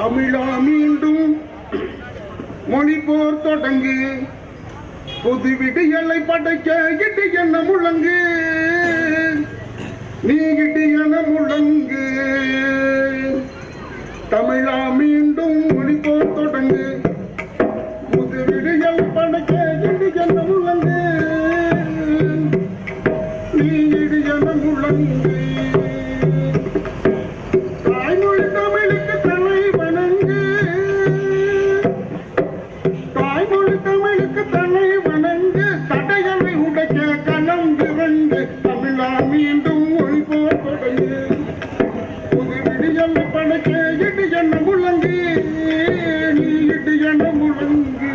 தமிழா மீண்டும் மொழி போர் தொடங்கு புது விடியலை படைக்க இட்டு என்ன முழங்கு. நீ இட்டு என முழங்கு. தமிழா மீண்டும் மொழி போர் தொடங்கு. புது விடியல் படைக்க இட்டு என்ன முழங்கு. நீ இடு என முழங்கு. தடைகளை உடைக்க கணம் திறந்து தமிழா மீண்டும் மொழி தொடங்கு. புது விடியல் படைக்க இட்டு என்ன முழங்கு. நீ இட்டு என்ன முழங்கு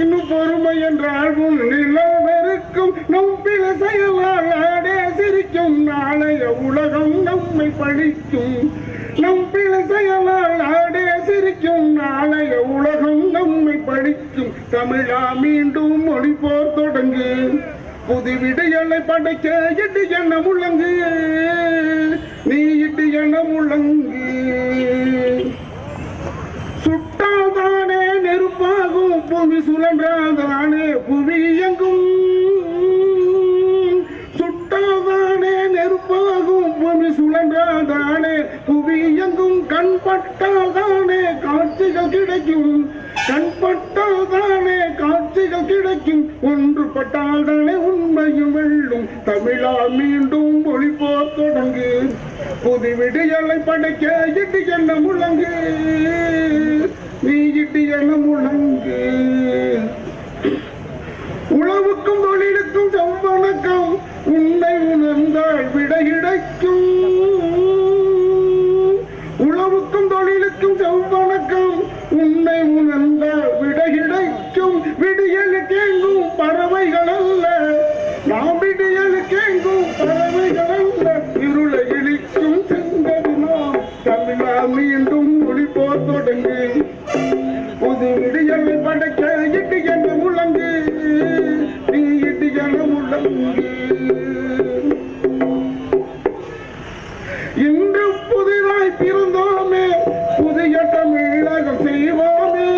இன்னும் பொறுமை செயலால் ஆடே சிரிக்கும் நாளைய உலகம் நம்மை பழிக்கும். நம் பிற செயலால் ஆடே சிரிக்கும் நாளைய உலகம் நம்மை பழிக்கும். தமிழா மீண்டும் மொழி போர் தொடங்கு. புது விடையலை படைக்க இட்டு என்ன முழங்கு நீ இட்டு என்ன முழங்கு சுட்டாதானே நெருப்பாகும் பூமி சுழன்றாதானே புவி எங்கும் தானே? புவி இயங்கும் கண் பட்டால்தானே காட்சிகள் கிடைக்கும்? கண்பட்டால் தானே காட்சிகள் கிடைக்கும்? ஒன்றுபட்டால் தானே உண்மையும் வெள்ளும் தமிழா மீண்டும் மொழி போர் தொடங்கு. புது விடியலை படைக்க இட்டு என்ன முழங்கு? நீ இட்டு என்ன முழங்கு? உழவுக்கும் தொழிலுக்கும் செவ்வணக்கம் உன்னை உணர்ந்தால் விடை தமிழா மீண்டும் மொழி போர் தொடங்கு. புது விடியல் படைக்க இட்டு என்ன முழங்கு. நீ இட்டு என்ன முழங்கு. இன்று புதிதாய் பிறந்தோமே புதிய தமிழகம் செய்வோமே.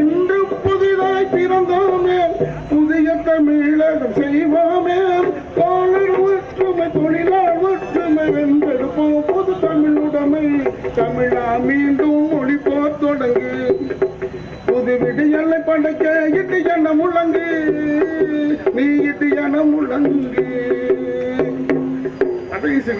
இன்று புதிதாய் பிறந்தோமே புதிய தமிழகம் செய்வோமே. தோழர் ஒற்றுமை தொழிலாளர் தமிழா மீண்டும் மொழி போர் தொடங்கு. புது விடியலை படைக்க இட்டு என்ன முழங்கு. நீ இட்டு என்ன முழங்கு. கடைசி